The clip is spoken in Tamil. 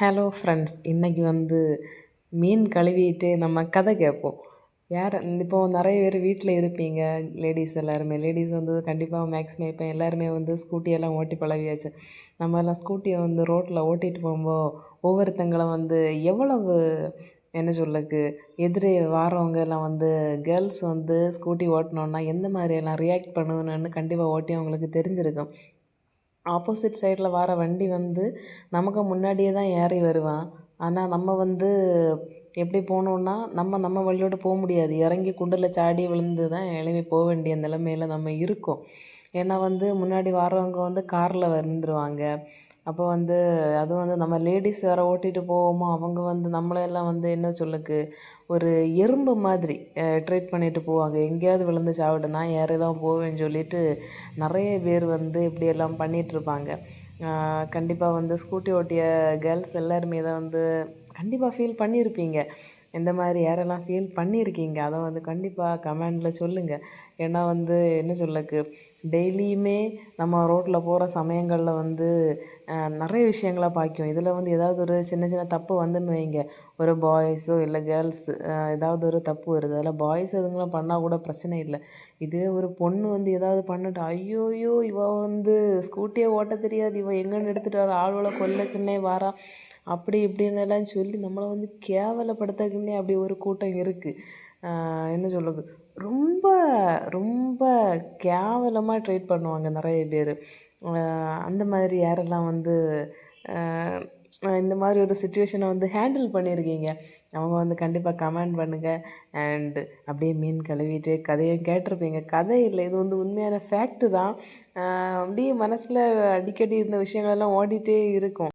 ஹலோ ஃப்ரெண்ட்ஸ் இன்றைக்கி வந்து மீன் கழுவிட்டு நம்ம கதை கேட்போம். யார் இப்போது நிறைய பேர் வீட்டில் இருப்பீங்க லேடிஸ் எல்லாருமே. லேடிஸ் வந்து கண்டிப்பாக மேக்ஸிமம் இப்போ எல்லாருமே வந்து ஸ்கூட்டியெல்லாம் ஓட்டி பழகியாச்சு. நம்ம எல்லாம் ஸ்கூட்டியை வந்து ரோட்டில் ஓட்டிகிட்டு போகும்போது ஒவ்வொருத்தங்களை வந்து எவ்வளவு என்ன சொல்லுக்கு எதிரே வாரவங்க எல்லாம் வந்து கேர்ள்ஸ் வந்து ஸ்கூட்டி ஓட்டினோன்னா எந்த மாதிரியெல்லாம் ரியாக்ட் பண்ணுவேன்னு கண்டிப்பாக ஓட்டி அவங்களுக்கு தெரிஞ்சிருக்கும். ஆப்போசிட் சைடில் வர வண்டி வந்து நமக்கு முன்னாடியே தான் ஏறி வருவான். ஆனால் நம்ம வந்து எப்படி போகணுன்னா நம்ம நம்ம வழியோட போக முடியாது. இறங்கி குண்டில் சாடி விழுந்து தான் எழும்பி போக வேண்டிய நிலைமையில் நம்ம இருக்கோம். ஏன்னா வந்து முன்னாடி வர்றவங்க வந்து காரில் வந்துருவாங்க. அப்போ வந்து அதுவும் வந்து நம்ம லேடிஸ் வேறு ஓட்டிகிட்டு போவோமோ? அவங்க வந்து நம்மளையெல்லாம் வந்து என்ன சொல்லுக்கு ஒரு எறும்பு மாதிரி ட்ரீட் பண்ணிட்டு போவாங்க. எங்கேயாவது விழுந்து சாப்பிட்டு நான் ஏறி தான் போவேன்னு சொல்லிட்டு நிறைய பேர் வந்து இப்படியெல்லாம் பண்ணிகிட்ருப்பாங்க கண்டிப்பாக வந்து ஸ்கூட்டி ஓட்டிய கேர்ள்ஸ் எல்லாருமே தான் வந்து கண்டிப்பாக ஃபீல் பண்ணியிருப்பீங்க. இந்த மாதிரி யாரெல்லாம் ஃபீல் பண்ணியிருக்கீங்க அதை வந்து கண்டிப்பாக கமெண்டில் சொல்லுங்கள் ஏன்னா வந்து என்ன சொல்லக்கு டெய்லியுமே நம்ம ரோட்டில் போகிற சமயங்களில் வந்து நிறைய விஷயங்களை பார்க்கும் இதில் வந்து ஏதாவது ஒரு சின்ன சின்ன தப்பு வந்துன்னு வைங்க. ஒரு பாய்ஸோ இல்லை கேர்ள்ஸ் ஏதாவது ஒரு தப்பு வருது. அதில் பாய்ஸ் எதுங்களும் பண்ணால் கூட பிரச்சனை இல்லை. இதுவே ஒரு பொண்ணு வந்து ஏதாவது பண்ணிட்டு ஐயோயோ இவ வந்து ஸ்கூட்டியை ஓட்ட தெரியாது. இவள் எங்கன்னு எடுத்துகிட்டு வர ஆளுகளை கொல்லக்குன்னே வாரா. அப்படி இப்படின்னெல்லாம் சொல்லி நம்மளை வந்து கேவலப்படுத்தக்குன்னே அப்படி ஒரு கூட்டம் இருக்குது என்ன சொல்கிறது ரொம்ப ரொம்ப கேவலமாக ட்ரீட் பண்ணுவாங்க நிறைய பேர். அந்த மாதிரி யாரெல்லாம் வந்து இந்த மாதிரி ஒரு சுச்சுவேஷனை வந்து ஹேண்டில் பண்ணியிருக்கீங்க அவங்க வந்து கண்டிப்பாக கமெண்ட் பண்ணுங்கள் அண்டு அப்படியே மீன் கழுவிட்டு கதையும் கேட்டிருப்பீங்க. கதை இல்லை இது வந்து உண்மையான ஃபேக்ட்டு தான். அப்படியே மனசில் அடிக்கடி இந்த விஷயங்களெல்லாம் ஓடிட்டே இருக்கும்.